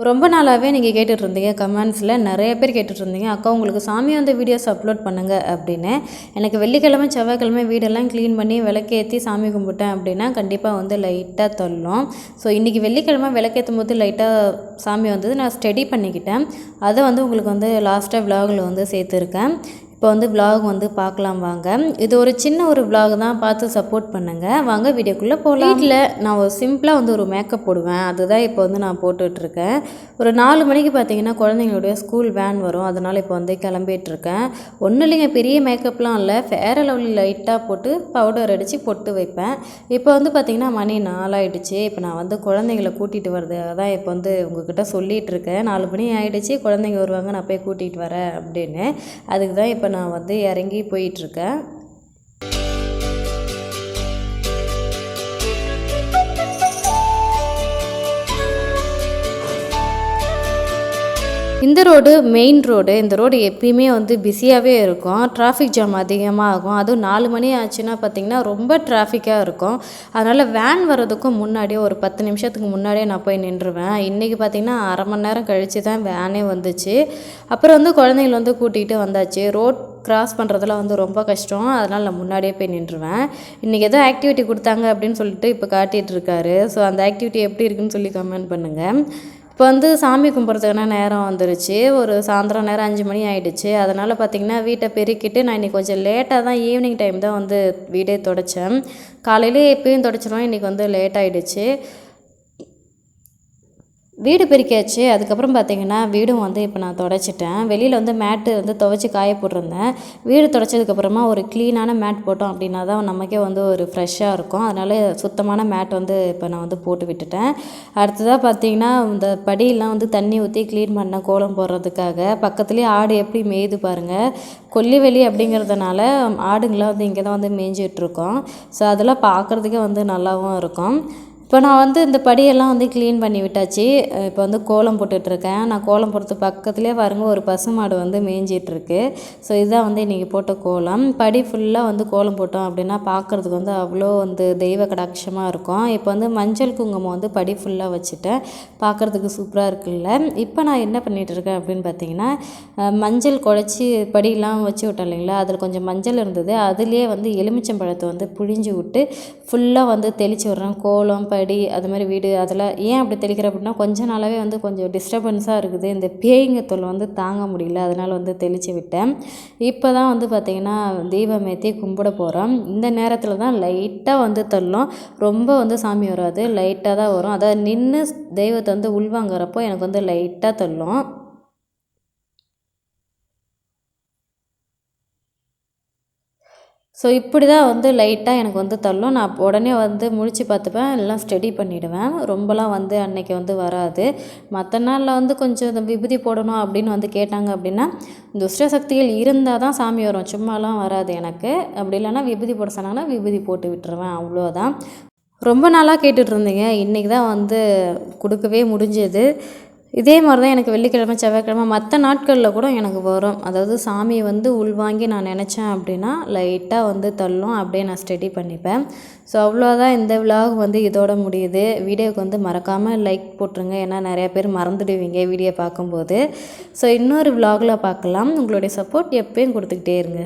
ரொம்ப நாளாகவே நீங்கள் கேட்டுட்ருந்தீங்க கமெண்ட்ஸில் நிறைய பேர் கேட்டுட்ருந்தீங்க அக்கா உங்களுக்கு சாமி வந்த வீடியோஸ் அப்லோட் பண்ணுங்கள் அப்படின்னு. எனக்கு வெள்ளிக்கிழமை செவ்வாய்க்கிழமை வீடெல்லாம் க்ளீன் பண்ணி விளக்கேற்றி சாமி கும்பிட்டேன் அப்படின்னா கண்டிப்பாக வந்து லைட்டாக தள்ளும். ஸோ இன்றைக்கி வெள்ளிக்கிழமை விளக்கேற்றும் போது லைட்டாக சாமி வந்தது. நான் ஸ்டடி பண்ணிக்கிட்டேன். அதை வந்து உங்களுக்கு வந்து லாஸ்ட்டாக விலாகில் வந்து சேர்த்துருக்கேன். இப்போ வந்து விலாக் வந்து பார்க்கலாம் வாங்க. இது ஒரு சின்ன ஒரு விலாக் தான். பார்த்து சப்போர்ட் பண்ணுங்கள் வாங்க வீடியோக்குள்ளே போகலாம் வீட்டில் நான் ஒரு சிம்பிளாக வந்து ஒரு மேக்கப் போடுவேன். அதுதான் இப்போ வந்து நான் போட்டுட்ருக்கேன். ஒரு நாலு மணிக்கு பார்த்தீங்கன்னா குழந்தைங்களுடைய ஸ்கூல் வேன் வரும். அதனால் இப்போ வந்து கிளம்பிட்டுருக்கேன் ஒன்றும் இல்லைங்க. பெரிய மேக்கப்லாம் இல்லை. ஃபேர் லவ்லி லைட்டாக போட்டு பவுடர் அடித்து பொட்டு வைப்பேன். இப்போ வந்து பார்த்திங்கன்னா மணி நாலாயிடுச்சு. இப்போ நான் வந்து குழந்தைங்கள கூட்டிகிட்டு வரது தான் இப்போ வந்து உங்ககிட்ட சொல்லிகிட்டு இருக்கேன் நாலு மணி ஆகிடுச்சு குழந்தைங்க வருவாங்க. நான் போய் கூட்டிகிட்டு வரேன் அப்படின்னு. அதுக்கு தான் இப்போ நான் வந்து இறங்கி போயிட்டுருக்கேன். இந்த ரோடு மெயின் ரோடு. இந்த ரோடு எப்பயுமே வந்து பிஸியாகவே இருக்கும். டிராஃபிக் ஜாம் அதிகமாக ஆகும் அதுவும் நாலு மணி ஆச்சுன்னா பார்த்திங்கன்னா ரொம்ப டிராஃபிக்காக இருக்கும். அதனால் வேன் வர்றதுக்கும் முன்னாடியே ஒரு பத்து நிமிஷத்துக்கு முன்னாடியே நான் போய் நின்றுவேன். இன்றைக்கி பார்த்திங்கன்னா அரை மணி நேரம் கழித்து தான் வேனே வந்துச்சு. அப்புறம் வந்து குழந்தைகள் வந்து கூட்டிகிட்டு வந்தாச்சு. ரோட் கிராஸ் பண்ணுறதுல வந்து ரொம்ப கஷ்டம். அதனால் நான் முன்னாடியே போய் நின்றுவேன். இன்றைக்கி எதோ ஆக்டிவிட்டி கொடுத்தாங்க அப்படின்னு சொல்லிட்டு இப்போ காட்டிகிட்டு இருக்காரு. ஸோ அந்த ஆக்டிவிட்டி எப்படி இருக்குன்னு சொல்லி கமெண்ட் பண்ணுங்கள் இப்போ வந்து சாமி கும்பிட்றதுக்கான நேரம் வந்துருச்சு. ஒரு சாயந்தரம் நேரம் அஞ்சு மணி ஆகிடுச்சு அதனால் பார்த்திங்கன்னா வீட்டை பெருக்கிட்டு நான் இன்றைக்கி கொஞ்சம் லேட்டாக தான் ஈவினிங் டைம் தான் வந்து வீடே தொடச்சேன். காலையிலே எப்பயும் தொடச்சிருவேன். இன்றைக்கி வந்து லேட் ஆகிடுச்சு வீடு பெருக்கியாச்சு. அதுக்கப்புறம் பார்த்திங்கன்னா வீடும் வந்து இப்போ நான் தொடச்சிட்டேன். வெளியில் வந்து மேட்டு வந்து துவைச்சி காய போட்டிருந்தேன். வீடு தொடச்சதுக்கப்புறமா ஒரு க்ளீனான மேட் போட்டோம் அப்படின்னா தான் நமக்கே வந்து ஒரு ஃப்ரெஷ்ஷாக இருக்கும். அதனால் சுத்தமான மேட் வந்து இப்போ நான் வந்து போட்டு விட்டுட்டேன். அடுத்ததாக பார்த்திங்கன்னா இந்த படியெல்லாம் வந்து தண்ணி ஊற்றி க்ளீன் பண்ண கோலம் போடுறதுக்காக பக்கத்துலேயே ஆடு எப்படி மேயுது பாருங்கள் கொல்லிவெளி அப்படிங்கிறதுனால ஆடுங்களாம் வந்து இங்கே தான் வந்து மேய்ஞ்சிட்ருக்கோம் ஸோ அதெல்லாம் பார்க்குறதுக்கே வந்து நல்லாவும் இருக்கும். இப்போ நான் வந்து இந்த படியெல்லாம் வந்து க்ளீன் பண்ணி விட்டாச்சு. இப்போ வந்து கோலம் போட்டுட்ருக்கேன். நான் கோலம் போடுறது பக்கத்துலேயே பாருங்கள் ஒரு பசுமாடு வந்து மேய்ஞ்சிட்ருக்கு. ஸோ இதுதான் வந்து இன்றைக்கி போட்ட கோலம். படி ஃபுல்லாக வந்து கோலம் போட்டோம் அப்படின்னா பார்க்குறதுக்கு வந்து அவ்வளோ வந்து தெய்வ கடாட்சமாக இருக்கும். இப்போ வந்து மஞ்சள் குங்குமம் வந்து படி ஃபுல்லாக வச்சுட்டேன். பார்க்குறதுக்கு சூப்பராக இருக்குல்ல. இப்போ நான் என்ன பண்ணிகிட்ருக்கேன் அப்படின்னு பார்த்தீங்கன்னா மஞ்சள் குழச்சி படியெல்லாம் வச்சு விட்டேன் இல்லைங்களா? அதில் கொஞ்சம் மஞ்சள் இருந்தது. அதுலேயே வந்து எலுமிச்சம்பழத்தை வந்து புழிஞ்சு விட்டு ஃபுல்லாக வந்து தெளித்து விட்றேன். கோலம் படி அது மாதிரி வீடு அதெல்லாம் ஏன் அப்படி தெளிக்கிறேன் அப்படின்னா கொஞ்ச நாளாகவே வந்து கொஞ்சம் டிஸ்டர்பன்ஸாக இருக்குது. இந்த பேய்ங்க தொல்லை வந்து தாங்க முடியல. அதனால் வந்து தெளித்து விட்டேன். இப்போ தான் வந்து பார்த்திங்கன்னா தீபம் ஏற்றி கும்பிட போகிறோம் இந்த நேரத்தில் தான் லைட்டாக வந்து தள்ளும். ரொம்ப வந்து சாமி வராது. லைட்டாக தான் வரும். அதாவது நின்று தெய்வத்தை வந்து உள்வாங்கிறப்போ எனக்கு வந்து லைட்டாக தள்ளும். ஸோ இப்படி தான் வந்து லைட்டாக எனக்கு வந்து தள்ளும். நான் உடனே வந்து முழிச்சு பார்த்துப்பேன். எல்லாம் ஸ்டடி பண்ணிவிடுவேன் ரொம்பலாம் வந்து அன்னைக்கு வந்து வராது. மற்ற நாளில் வந்து கொஞ்சம் இந்த விபூதி போடணும் அப்படின்னு வந்து கேட்டாங்க அப்படின்னா துஷ்ட சக்திகள் இருந்தால் தான் சாமி வரும். சும்மாலாம் வராது எனக்கு. அப்படி இல்லைன்னா விபூதி போட சொன்னாங்கன்னா விபூதி போட்டு விட்டுருவேன். அவ்வளோதான். ரொம்ப நாளாக கேட்டுட்ருந்தீங்க இன்றைக்கி தான் வந்து கொடுக்கவே முடிஞ்சது. இதே மாதிரி தான் எனக்கு வெள்ளிக்கிழமை செவ்வாய்க்கிழமை மற்ற நாட்களில் கூட எனக்கு வரும். அதாவது சாமியை வந்து உள்வாங்கி நான் நினச்சேன் அப்படின்னா லைட்டாக வந்து தள்ளும். அப்படியே நான் ஸ்டடி பண்ணிப்பேன். ஸோ அவ்வளோதான் இந்த விலாக் வந்து இதோட முடியுது. வீடியோவுக்கு வந்து மறக்காமல் லைக் போட்டுருங்க. ஏன்னா நிறையா பேர் மறந்துடுவீங்க வீடியோ பார்க்கும்போது. ஸோ இன்னொரு விலாகில் பார்க்கலாம். உங்களுடைய சப்போர்ட் எப்பயும் கொடுத்துக்கிட்டே இருங்க.